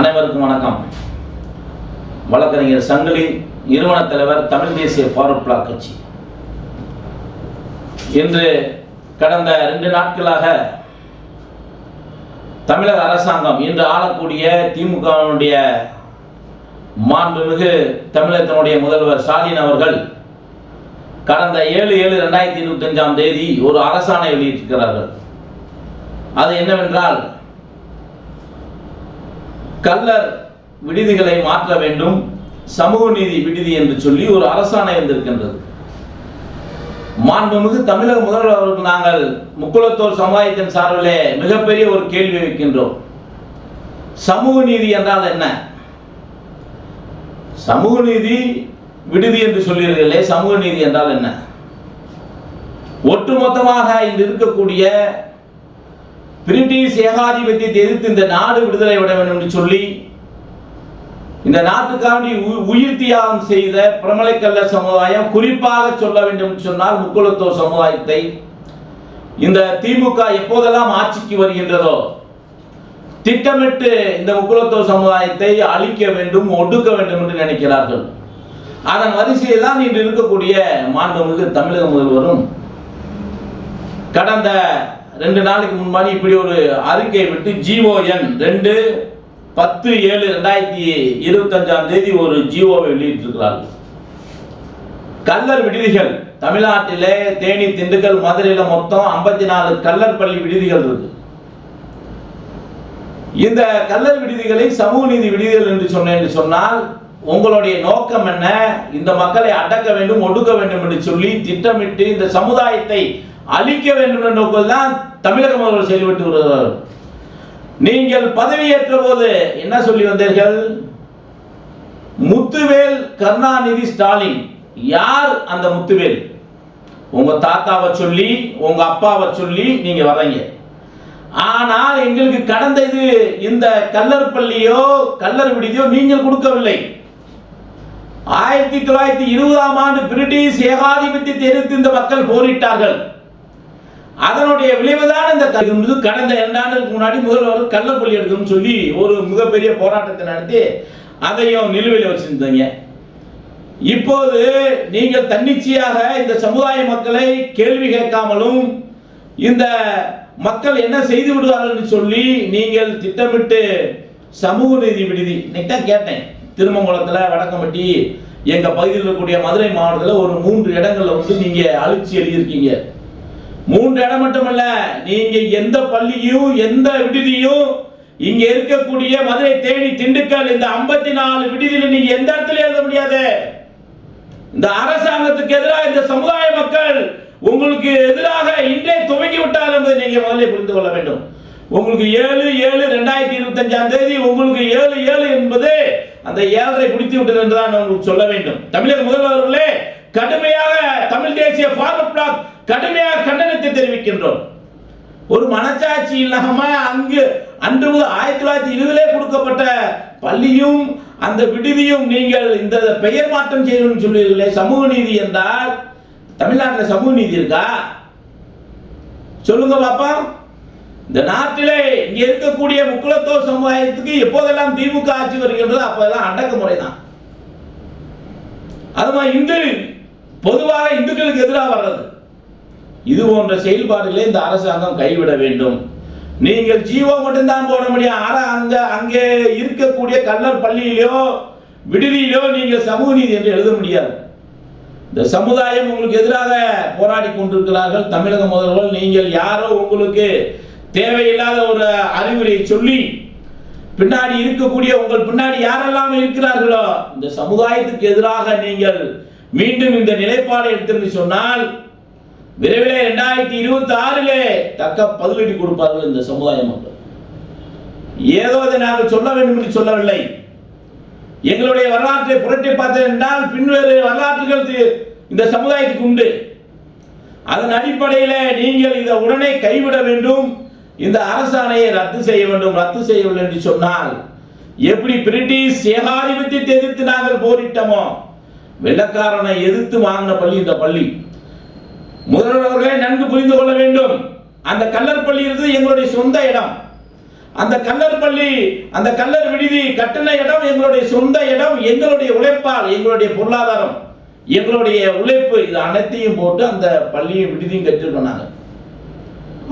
அனைவருக்கும் வணக்கம். வழக்கறிஞர் சங்கிலி நிறுவன தலைவர் தமிழ் தேசிய ஃபார்வர்ட் பிளாக் கட்சி. இன்று கடந்த ரெண்டு நாட்களாக தமிழக அரசாங்கம் இன்று ஆளக்கூடிய திமுகவினுடைய மாண்புமிகு தமிழகத்தினுடைய முதல்வர் ஸ்டாலின் அவர்கள் கடந்த ஏழு ஏழு ரெண்டாயிரத்தி இருபத்தஞ்சாம் தேதி ஒரு அரசாணை வெளியிட்டிருக்கிறார்கள். அது என்னவென்றால் கல்லர் விடுதிகளை மாற்ற வேண்டும் சமூக நீதி விடுதி என்று சொல்லி ஒரு அரசாணை வந்திருக்கின்றது. மாண்புமிகு தமிழக முதல்வர் அவருக்கு நாங்கள் முக்குளத்தோர் சமுதாயத்தின் சார்பிலே மிகப்பெரிய ஒரு கேள்வி வைக்கின்றோம். சமூக நீதி என்றால் என்ன? சமூக நீதி விடுதி என்று சொல்லீர்களே சமூக நீதி என்றால் என்ன? ஒட்டுமொத்தமாக இன்று இருக்கக்கூடிய பிரிட்டிஷ் ஏகாதிபத்தியத்தை எதிர்த்து இந்த நாடு விடுதலை விட வேண்டும் என்று சொல்லி இந்த நாட்டுக்காண்டி உ- உயிர் தியாகம் செய்த பிரமலைக்கல்ல சமுதாயம் குறிப்பாக சொல்ல வேண்டும் என்று சொன்னால் முக்குலத்துவ சமுதாயத்தை இந்த திமுக எப்போதெல்லாம் ஆட்சிக்கு வருகின்றதோ திட்டமிட்டு இந்த முக்குளத்தோர் சமுதாயத்தை அழிக்க வேண்டும் ஒடுக்க வேண்டும் என்று நினைக்கிறார்கள். அதன் வரிசையில் தான் இன்று இருக்கக்கூடிய மாண்புமிகு தமிழக முதல்வரும் கடந்த ரெண்டு நாளைக்கு முன்பாடி இப்படி ஒரு அறிக்கை விட்டு ஜிஓஎன் ரெண்டு பத்து ஏழு ரெண்டாயிரத்தி இருபத்தஞ்சாம் தேதி ஒரு ஜிஓவை வெளியிட்டிருக்கிறார்கள். கல்லர் விடுதிகள் தமிழ்நாட்டிலே தேனி திண்டுக்கல் மதுரையில் மொத்தம் ஐம்பத்தி நாலு கல்லர் பள்ளி விடுதிகள் இருக்கு. இந்த கல்லர் விடுதிகளை சமூக நீதி விடுதிகள் என்று சொன்னேன் என்று சொன்னால் உங்களுடைய நோக்கம் என்ன? இந்த மக்களை அடக்க வேண்டும் ஒடுக்க வேண்டும் என்று சொல்லி திட்டமிட்டு இந்த சமுதாயத்தை அழிக்க வேண்டும் என்ற நோக்கில் தான் தமிழக முதல்வர் செயல்பட்டு வருகிறார். நீங்கள் பதவியேற்ற போது என்ன சொல்லி வந்தீர்கள்? முத்துவேல் கருணாநிதி ஸ்டாலின். யார் அந்த முத்துவேல்? உங்க தாத்தாவை சொல்லி உங்க அப்பாவை சொல்லி நீங்க வர்றீங்க. ஆனால் எங்களுக்கு கடந்த இது இந்த கல்லர் பள்ளியோ கல்லர் விடுதியோ நீங்கள் கொடுக்கவில்லை. ஆயிரத்தி தொள்ளாயிரத்தி இருபதாம் ஆண்டு பிரிட்டிஷ் ஏகாதிபத்தியத்தை எதிர்த்து இந்த மக்கள் போரிட்டார்கள். அதனுடைய விளைவுதான் இந்த க- கடந்த இரண்டு ஆண்டுகளுக்கு முன்னாடி முதல்வர் கள்ளப்பள்ளி எடுக்கணும்னு சொல்லி ஒரு மிகப்பெரிய போராட்டத்தை நடத்தி அதையும் நிலுவையில் வச்சிருந்தீங்க. இப்போது நீங்கள் தன்னிச்சையாக இந்த சமுதாய மக்களை கேள்வி கேட்காமலும் இந்த மக்கள் என்ன செய்து விடுவார்கள் சொல்லி நீங்கள் திட்டமிட்டு சமூக நீதி விடுதி இன்னைக்கு தான் கேட்டேன். திருமங்குளத்தில் வடக்கம்பட்டி எங்கள் பகுதியில் இருக்கக்கூடிய மதுரை மாவட்டத்தில் ஒரு மூன்று இடங்களில் வந்து நீங்கள் அழிச்சி எழுதியிருக்கீங்க. மூன்று இடம் மட்டுமல்ல நீங்க எந்த பள்ளியும் எந்த விடுதியும் இங்க இருக்கக்கூடிய மதுரை தேனி திண்டுக்கல் இந்த 54 நாலு விடுதியில நீங்க எந்த இடத்துல எழுத முடியாது? இந்த அரசாங்கத்துக்கு எதிராக இந்த சமுதாய மக்கள் உங்களுக்கு எதிராக இன்றே துவங்கி விட்டார் என்பதை நீங்க முதல்ல புரிந்து கொள்ள வேண்டும். உங்களுக்கு ஏழு ஏழு ரெண்டாயிரத்தி இருபத்தஞ்சாம் தேதி உங்களுக்கு ஏழு ஏழு என்பது அந்த ஏழரை பிடித்து விட்டது என்றுதான் உங்களுக்கு சொல்ல வேண்டும். தமிழக முதல்வர்களே கடுமையாக தமிழ் தேசிய ஃபார்வர்ட் பிளாக் கடுமையாக கண்டனத்தை தெரிவிக்கின்றோம். ஒரு மனச்சாட்சி இல்லாம அங்கு அன்று முதல் ஆயிரத்தி தொள்ளாயிரத்தி இருபதிலே கொடுக்கப்பட்ட பள்ளியும் அந்த விடுதியும் நீங்கள் இந்த பெயர் மாற்றம் செய்யணும்னு சொல்லுவீர்களே சமூக நீதி என்றால் தமிழ்நாட்டில் சமூக நீதி இருக்கா? சொல்லுங்க பாப்பா. இந்த நாட்டிலே இங்க இருக்கக்கூடிய முக்குலத்துவ சமுதாயத்துக்கு எப்போதெல்லாம் திமுக ஆட்சி வருகின்றதோ அப்போதெல்லாம் அடக்குமுறை தான் அதுமா இந்து பொதுவாக இந்துக்களுக்கு எதிராக வர்றது. இது போன்ற செயல்பாடுகளை இந்த அரசாங்கம் கைவிட வேண்டும். நீங்கள் ஜீவோ மட்டும்தான் போட முடியும். ஆனால் அந்த அங்கே இருக்கக்கூடிய கல்லர் பள்ளியிலோ விடுதியிலோ நீங்கள் சமூக நீதி என்று எழுத முடியாது. இந்த சமுதாயம் உங்களுக்கு எதிராக போராடி கொண்டிருக்கிறார்கள். தமிழக முதல்வர் நீங்கள் யாரோ உங்களுக்கு தேவையில்லாத ஒரு அறிவுரை சொல்லி பின்னாடி இருக்கக்கூடிய உங்கள் பின்னாடி யாரெல்லாம் இருக்கிறார்களோ இந்த சமுதாயத்துக்கு எதிராக நீங்கள் மீண்டும் இந்த நிலைப்பாடை எடுத்திருந்து சொன்னால் விரைவில் இரண்டாயிரத்தி இருபத்தி ஆறிலே தக்க பதிலடி கொடுப்பார்கள் இந்த சமுதாய மக்கள். ஏதோ இதை நாங்கள் சொல்ல வேண்டும் என்று சொல்லவில்லை. எங்களுடைய வரலாற்றை புரட்டி பார்த்தேன் என்றால் பின்வேறு வரலாற்றுகள் இந்த சமுதாயத்துக்கு உண்டு. அதன் அடிப்படையில் நீங்கள் இதை உடனே கைவிட வேண்டும். இந்த அரசாணையை ரத்து செய்ய வேண்டும் ரத்து செய்யவில்லை என்று சொன்னால் எப்படி பிரிட்டிஷ் ஏகாதிபத்தியத்தை எதிர்த்து நாங்கள் போரிட்டோமோ? வெள்ளக்காரனை எதிர்த்து வாங்கின பள்ளி இந்த பள்ளி. முதல்வர்களே நன்கு புரிந்து கொள்ள வேண்டும். அந்த கல்லர் பள்ளி இருந்தது எங்களுடைய சொந்த இடம். அந்த கல்லர் பள்ளி அந்த கல்லர் விடுதி கட்டின இடம் எங்களுடைய சொந்த இடம் எங்களுடைய உழைப்பால் எங்களுடைய பொருளாதாரம். எங்களுடைய உழைப்பு இது அனைத்தையும் போட்டு அந்த பள்ளியை விடுதியும் கட்டிருக்கோம் நாங்கள்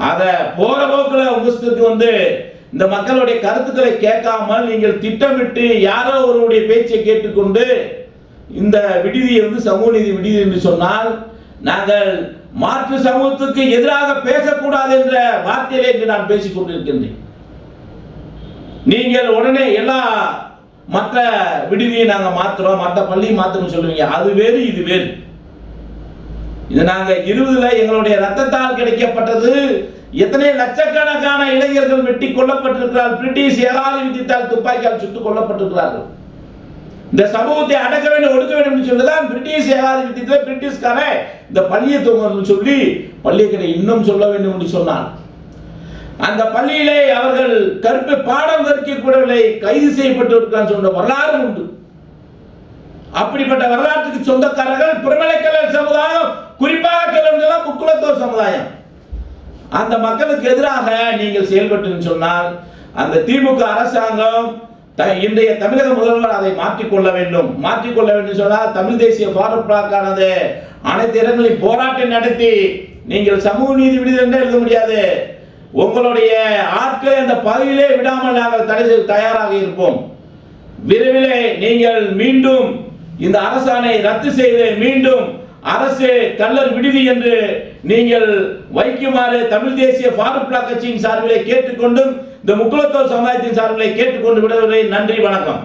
அதை போற போக்கில் உங்களுக்கு வந்து இந்த மக்களுடைய கருத்துக்களை கேட்காமல் நீங்கள் திட்டமிட்டு யாரோ ஒருவருடைய பேச்சை கேட்டுக்கொண்டு இந்த விடுதி வந்து சமூக நீதி விடுதி என்று சொன்னால் நாங்கள் மாற்று சமூகத்துக்கு எதிராக பேசக்கூடாது என்ற வார்த்தையிலே இன்று நான் பேசிக் கொண்டிருக்கின்றேன். நீங்கள் உடனே எல்லா மற்ற விடுதியை நாங்கள் மாற்றுறோம் மற்ற பள்ளியை மாத்துறோம் சொல்லுவீங்க. அது வேறு இது வேறு. இது நாங்கள் இருபதுல எங்களுடைய ரத்தத்தால் கிடைக்கப்பட்டது எத்தனை லட்சக்கணக்கான இளைஞர்கள் வெட்டி கொல்லப்பட்டிருக்கிறார்கள் பிரிட்டிஷ் ஏகாதிபத்தியத்தால் துப்பாக்கியால் சுட்டுக் கொல்லப்பட்டிருக்கிறார்கள். இந்த சமூகத்தை அடக்க வேண்டும் ஒடுக்க வேண்டும் என்று சொல்லிதான் பிரிட்டிஷ் ஏகாதிபத்தியத்தில் பிரிட்டிஷ்காரன் இந்த பள்ளியை தூங்கணும்னு சொல்லி பள்ளியை இன்னும் சொல்ல வேண்டும் என்று சொன்னான். அந்த பள்ளியிலே அவர்கள் கற்பு பாடம் கற்கக்கூடவில்லை கைது செய்யப்பட்டிருக்கான்னு சொன்ன வரலாறு உண்டு. அப்படிப்பட்ட வரலாற்றுக்கு சொந்தக்காரர்கள் பிரமலைக்கலர் சமுதாயம் குறிப்பாக கல்லூரிகள் முக்குலத்தோர் சமுதாயம். அந்த மக்களுக்கு எதிராக நீங்கள் செயல்பட்டு சொன்னால் அந்த திமுக அரசாங்கம் இன்றைய தமிழக முதல்வர் அதை மாற்றிக்கொள்ள வேண்டும். மாற்றிக்கொள்ள வேண்டும் சொன்னால் தமிழ் தேசிய ஃபாரூக் பிளாக்கானது அனைத்து இடங்களில் போராட்டம் நடத்தி நீங்கள் சமூக நீதி விடுதல் எழுத முடியாது. உங்களுடைய ஆட்களை அந்த பதவியிலே விடாமல் நாங்கள் தடை செய்ய தயாராக இருப்போம். விரைவிலே நீங்கள் மீண்டும் இந்த அரசாணை ரத்து செய்து மீண்டும் அரசு கல்லர் விடுதி என்று நீங்கள் வைக்குமாறு தமிழ் தேசிய ஃபாரூக் பிளாக் கட்சியின் சார்பிலே கேட்டுக்கொண்டும் இந்த முக்குலத்தோர் சமுதாயத்தின் சார்பிலே கேட்டுக்கொண்டு விடவில்லை நன்றி வணக்கம்.